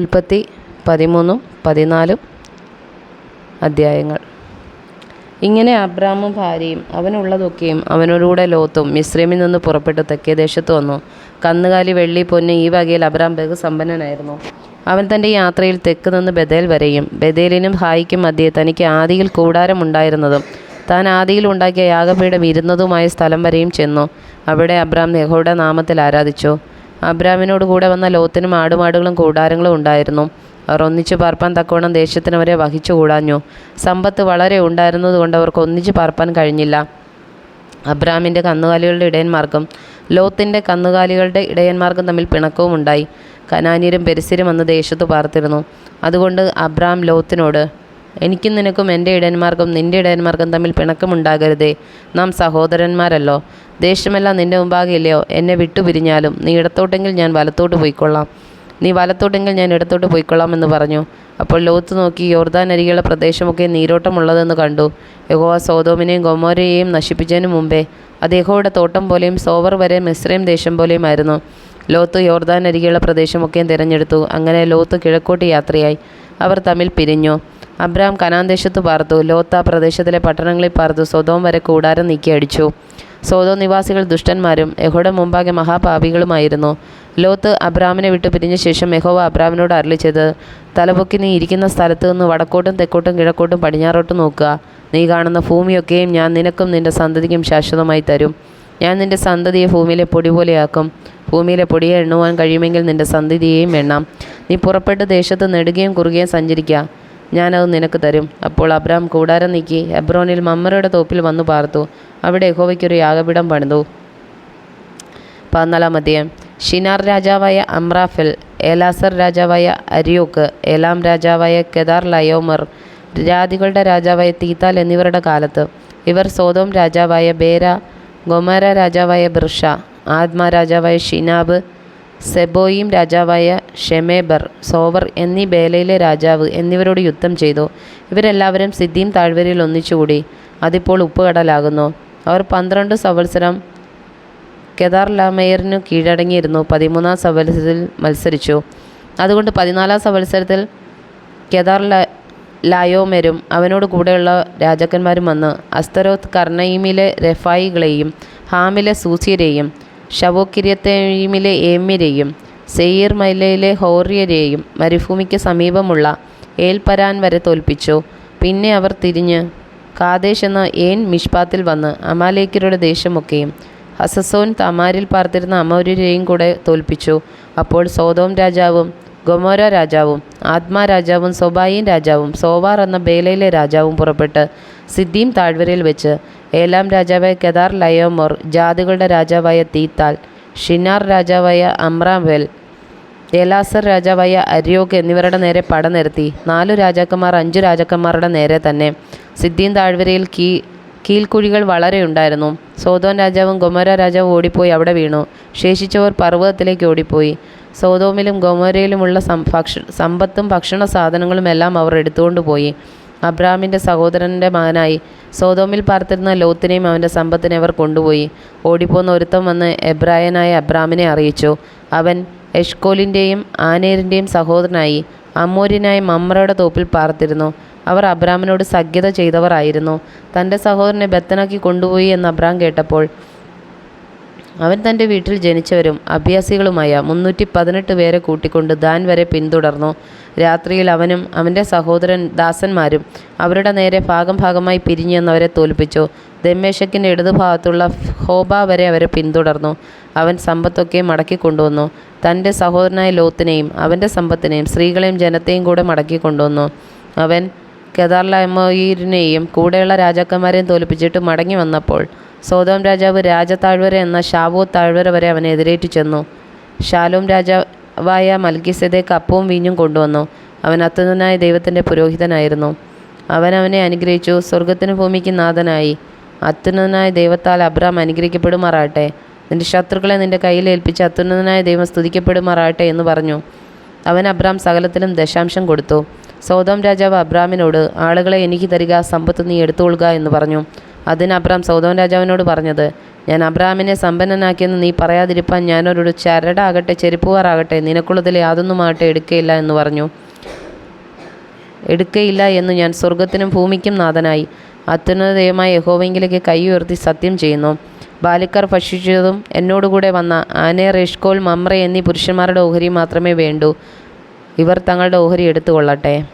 ഉൽപ്പത്തി പതിമൂന്നും പതിനാലും അധ്യായങ്ങൾ. ഇങ്ങനെ അബ്രാമും ഭാര്യയും അവനുള്ളതൊക്കെയും അവനോടുകൂടെ ലോത്തും മിശ്രീമിൽ നിന്ന് പുറപ്പെട്ട് തെക്കേ ദേശത്ത് വന്നു. കന്നുകാലി വെള്ളി പൊന്ന് ഈ വകയിൽ അബ്രാം ബഹു സമ്പന്നനായിരുന്നു അവൻ തന്റെ യാത്രയിൽ തെക്ക് നിന്ന് ബദേൽ വരെയും ബദേലിനും ഹായിക്കും മധ്യേ തനിക്ക് ആദിയിൽ കൂടാരമുണ്ടായിരുന്നതും താൻ ആദിയിൽ ഉണ്ടാക്കിയ യാഗപീഠം ഇരുന്നതുമായ സ്ഥലം വരെയും ചെന്നു. അവിടെ അബ്രാം നെഹോയുടെ നാമത്തിൽ ആരാധിച്ചു. അബ്രാമിനോട് കൂടെ വന്ന ലോത്തിനും ആടുമാടുകളും കൂടാരങ്ങളും ഉണ്ടായിരുന്നു. അവർ ഒന്നിച്ചു പാർപ്പാൻ തക്കവണ്ണം ദേശത്തിന് അവരെ വഹിച്ചു കൂടാഞ്ഞു. സമ്പത്ത് വളരെ ഉണ്ടായിരുന്നതുകൊണ്ട് അവർക്ക് ഒന്നിച്ചു പാർപ്പാൻ കഴിഞ്ഞില്ല. അബ്രാമിന്റെ കന്നുകാലികളുടെ ഇടയന്മാർക്കും ലോത്തിന്റെ കന്നുകാലികളുടെ ഇടയന്മാർക്കും തമ്മിൽ പിണക്കവും ഉണ്ടായി. കനാനീരും പെരിസിരും അന്ന് ദേശത്ത് പാർത്തിരുന്നു. അതുകൊണ്ട് അബ്രാം ലോത്തിനോട് എനിക്കും നിനക്കും എന്റെ ഇടയന്മാർക്കും നിന്റെ ഇടയന്മാർക്കും തമ്മിൽ പിണക്കമുണ്ടാകരുതേ. നാം സഹോദരന്മാരല്ലോ. ദേശമെല്ലാം നിന്റെ മുമ്പാകെ ഇല്ലയോ എന്നെ വിട്ടുപിരിഞ്ഞാലും നീ ഇടത്തോട്ടെങ്കിൽ ഞാൻ വലത്തോട്ട് പോയിക്കൊള്ളാം. നീ വലത്തോട്ടെങ്കിൽ ഞാൻ ഇടത്തോട്ട് പോയിക്കൊള്ളാം എന്ന് പറഞ്ഞു. അപ്പോൾ ലോത്ത് നോക്കി യോർദാൻ അരികെയുള്ള പ്രദേശമൊക്കെ നീരോട്ടമുള്ളതെന്ന് കണ്ടു. യഹോവ സോതോമിനെയും ഗൊമോരയെയും നശിപ്പിച്ചതിന് മുമ്പേ അത് യഹോയുടെ തോട്ടം പോലെയും സോവർ വരെ മിസ്രൈം ദേശം പോലെയും ആയിരുന്നു. ലോത്ത് യോർദാൻ അരികെയുള്ള പ്രദേശമൊക്കെയും തിരഞ്ഞെടുത്തു. അങ്ങനെ ലോത്ത് കിഴക്കോട്ട് യാത്രയായി. അവർ തമ്മിൽ പിരിഞ്ഞു. അബ്രാം കനാൻ ദേശത്ത് പാർത്തു. ലോത്ത പ്രദേശത്തിലെ പട്ടണങ്ങളിൽ പാർത്തു. സ്വതോം വരെ കൂടാരം നീക്കി അടിച്ചു. സോതോ നിവാസികൾ ദുഷ്ടന്മാരും യഹോയുടെ മുമ്പാകെ മഹാപാപികളുമായിരുന്നു. ലോത്ത് അബ്രാമിനെ വിട്ടു പിരിഞ്ഞ ശേഷം യഹോവ അബ്രാമിനോട് അരളിച്ചത് തലപൊക്കി നീ ഇരിക്കുന്ന സ്ഥലത്ത് നിന്ന് വടക്കോട്ടും തെക്കോട്ടും കിഴക്കോട്ടും പടിഞ്ഞാറോട്ടും നോക്കുക. നീ കാണുന്ന ഭൂമിയൊക്കെയും ഞാൻ നിനക്കും നിന്റെ സന്തതിക്കും ശാശ്വതമായി തരും. ഞാൻ നിന്റെ സന്തതിയെ ഭൂമിയിലെ പൊടി പോലെയാക്കും. ഭൂമിയിലെ പൊടിയെ എണ്ണുവാൻ കഴിയുമെങ്കിൽ നിന്റെ സന്തതിയെയും എണ്ണാം. നീ പുറപ്പെട്ട് ദേശത്ത് നെടുകയും കുറുകയും സഞ്ചരിക്കുക. ഞാനത് നിനക്ക് തരും. അപ്പോൾ അബ്രാം കൂടാരം നീക്കി എബ്രോനിൽ മമ്മറയുടെ തോപ്പിൽ വന്നു പാർത്തു. അവിടെ യഹോവയ്ക്കൊരു യാഗപീഠം പണിതു. പതിനാലാം അധ്യയം. ഷിനാർ രാജാവായ അമ്രാഫിൽ ഏലാസർ രാജാവായ അരിയോക്ക് ഏലാം രാജാവായ കെദാർ ലയോമർ ജാതികളുടെ രാജാവായ തീത്താൽ എന്നിവരുടെ കാലത്ത്. ഇവർ സോതോം രാജാവായ ബേര ഗൊമര രാജാവായ ബിർഷ ആദ്മ രാജാവായ ഷിനാബ് സെബോയിം രാജാവായ ഷെമേബർ സോവർ എന്നീ ബേലയിലെ രാജാവ് എന്നിവരോട് യുദ്ധം ചെയ്തു. ഇവരെല്ലാവരും സിദ്ദീം താഴ്വരയിൽ ഒന്നിച്ചുകൂടി. അതിപ്പോൾ ഉപ്പുകടലാകുന്നു. അവർ പന്ത്രണ്ട് സംവത്സരം കെദാർ ലാമേയറിനു കീഴടങ്ങിയിരുന്നു. പതിമൂന്നാം സംവത്സരത്തിൽ മത്സരിച്ചു. അതുകൊണ്ട് പതിനാലാം സംവത്സരത്തിൽ കെദാർ ലായോമെരും അവനോട് കൂടെയുള്ള രാജാക്കന്മാരും വന്ന് അസ്തരോത് കർണയിമിലെ റെഫായികളെയും ഹാമിലെ സൂസ്യരെയും ഷവോക്കിര്യത്തേമിലെ ഏമ്യരെയും സെയ്യർ മൈലയിലെ ഹോറിയരെയും മരുഭൂമിക്ക് സമീപമുള്ള ഏൽപരാൻ വരെ തോൽപ്പിച്ചു. പിന്നെ അവർ തിരിഞ്ഞ് കാദേശ് എന്ന ഏൻ മിഷ്പാത്തിൽ വന്ന് അമാലേക്കരുടെ ദേശമൊക്കെയും ഹസസോൻ തമാരിൽ പാർത്തിരുന്ന അമൗര്യരെയും കൂടെ തോൽപ്പിച്ചു. അപ്പോൾ സോതോം രാജാവും ഗൊമോര രാജാവും ആത്മാ രാജാവും സൊബായിൻ രാജാവും സോവാർ എന്ന ബേലയിലെ രാജാവും പുറപ്പെട്ട് സിദ്ദീം താഴ്വരയിൽ വെച്ച് ഏലാം രാജാവായ കെദാർ ലയോമോർ ജാതികളുടെ രാജാവായ തീത്താൽ ഷിനാർ രാജാവായ അമ്രാംവെൽ ഏലാസർ രാജാവായ അര്യോഗ് എന്നിവരുടെ നേരെ പട നാലു രാജാക്കന്മാർ അഞ്ചു രാജാക്കന്മാരുടെ നേരെ തന്നെ സിദ്ദീം താഴ്വരയിൽ കീ കീൽക്കുഴികൾ വളരെ ഉണ്ടായിരുന്നു. സോതോൻ രാജാവും ഗൊമോര രാജാവും ഓടിപ്പോയി അവിടെ വീണു. ശേഷിച്ചവർ പർവതത്തിലേക്ക് ഓടിപ്പോയി. സോതോമിലും ഗൊമോരയിലുമുള്ള സം ഭക്ഷ സമ്പത്തും ഭക്ഷണ സാധനങ്ങളും എല്ലാം അവർ എടുത്തുകൊണ്ട് പോയി. അബ്രാമിന്റെ സഹോദരന്റെ മകനായി സോതോമിൽ പാർത്തിരുന്ന ലോത്തിനെയും അവന്റെ സമ്പത്തിനെ അവർ കൊണ്ടുപോയി. ഓടിപ്പോന്ന ഒരുത്തം വന്ന് എബ്രായനായ അബ്രാമിനെ അറിയിച്ചു. അവൻ എഷ്കോലിന്റെയും ആനേരിന്റെയും സഹോദരനായി അമ്മോര്യനായ മമ്രയുടെ തോപ്പിൽ പാർത്തിരുന്നു. അവർ അബ്രാമിനോട് സഖ്യത ചെയ്തവരായിരുന്നു തന്റെ സഹോദരനെ ബത്തനാക്കി കൊണ്ടുപോയി എന്ന് അബ്രാം കേട്ടപ്പോൾ അവൻ തന്റെ വീട്ടിൽ ജനിച്ചവരും അഭ്യാസികളുമായ മുന്നൂറ്റി പതിനെട്ട് പേരെ കൂട്ടിക്കൊണ്ട് ദാൻ വരെ പിന്തുടർന്നു. രാത്രിയിൽ അവനും അവന്റെ സഹോദരൻ ദാസന്മാരും അവരുടെ നേരെ ഭാഗം ഭാഗമായി പിരിഞ്ഞു എന്നവരെ തോൽപ്പിച്ചു. ദമ്മേശക്കിന്റെ ഇടതുഭാഗത്തുള്ള ഹോബ വരെ അവരെ പിന്തുടർന്നു. അവൻ സമ്പത്തൊക്കെ മടക്കി കൊണ്ടുവന്നു. തന്റെ സഹോദരനായ ലോത്തിനെയും അവന്റെ സമ്പത്തിനെയും സ്ത്രീകളെയും ജനത്തെയും കൂടെ മടക്കി കൊണ്ടുവന്നു. അവൻ കെദാർലമോയിരിനെയും കൂടെയുള്ള രാജാക്കന്മാരെയും തോൽപ്പിച്ചിട്ട് മടങ്ങി വന്നപ്പോൾ സോതോം രാജാവ് രാജതാഴ്വര എന്ന ഷാവോ താഴ്വര വരെ അവനെ എതിരേറ്റു ചെന്നു. ഷാലോം രാജാവായ മൽക്കിസെദേക്ക് അപ്പവും വീഞ്ഞും കൊണ്ടുവന്നു. അവൻ അത്യുന്നതനായ ദൈവത്തിന്റെ പുരോഹിതനായിരുന്നു. അവൻ അവനെ അനുഗ്രഹിച്ചു. സ്വർഗത്തിന് ഭൂമിക്ക് നാഥനായി. അത്യുന്നതനായ ദൈവത്താൽ അബ്രാം അനുഗ്രഹിക്കപ്പെടുമാറാട്ടെ നിന്റെ ശത്രുക്കളെ നിന്റെ കയ്യിൽ ഏൽപ്പിച്ച് അത്യുന്നതനായ ദൈവം സ്തുതിക്കപ്പെടുമാറാട്ടെ എന്ന് പറഞ്ഞു. അവൻ അബ്രാം സകലത്തിലും ദശാംശം കൊടുത്തു. സോതോം രാജാവ് അബ്രാമിനോട് ആളുകളെ എനിക്ക് തരിക സമ്പത്ത് നീ എടുത്തുകൊള്ളുക എന്ന് പറഞ്ഞു. അതിന് അബ്രാം സൗദോൻ രാജാവിനോട് പറഞ്ഞത് ഞാൻ അബ്രാമിനെ സമ്പന്നനാക്കിയെന്ന് നീ പറയാതിരിപ്പാൻ ഞാനൊരു ചരടാകട്ടെ ചെരുപ്പുകാരാകട്ടെ നിനക്കുള്ളതിൽ യാതൊന്നുമാകട്ടെ എടുക്കയില്ല എന്ന് പറഞ്ഞു. എടുക്കയില്ല എന്ന് ഞാൻ സ്വർഗത്തിനും ഭൂമിക്കും നാഥനായി. അത്യുന്നത ദൈവമായ യഹോവെങ്കിലേക്ക് കൈ ഉയർത്തി സത്യം ചെയ്യുന്നു. ബാലിക്കാർ ഭക്ഷിച്ചതും എന്നോടുകൂടെ വന്ന ആനെ എഷ്കോൾ മമ്ര എന്നീ പുരുഷന്മാരുടെ ഓഹരി മാത്രമേ വേണ്ടൂ. ഇവർ തങ്ങളുടെ ഓഹരി എടുത്തുകൊള്ളട്ടെ.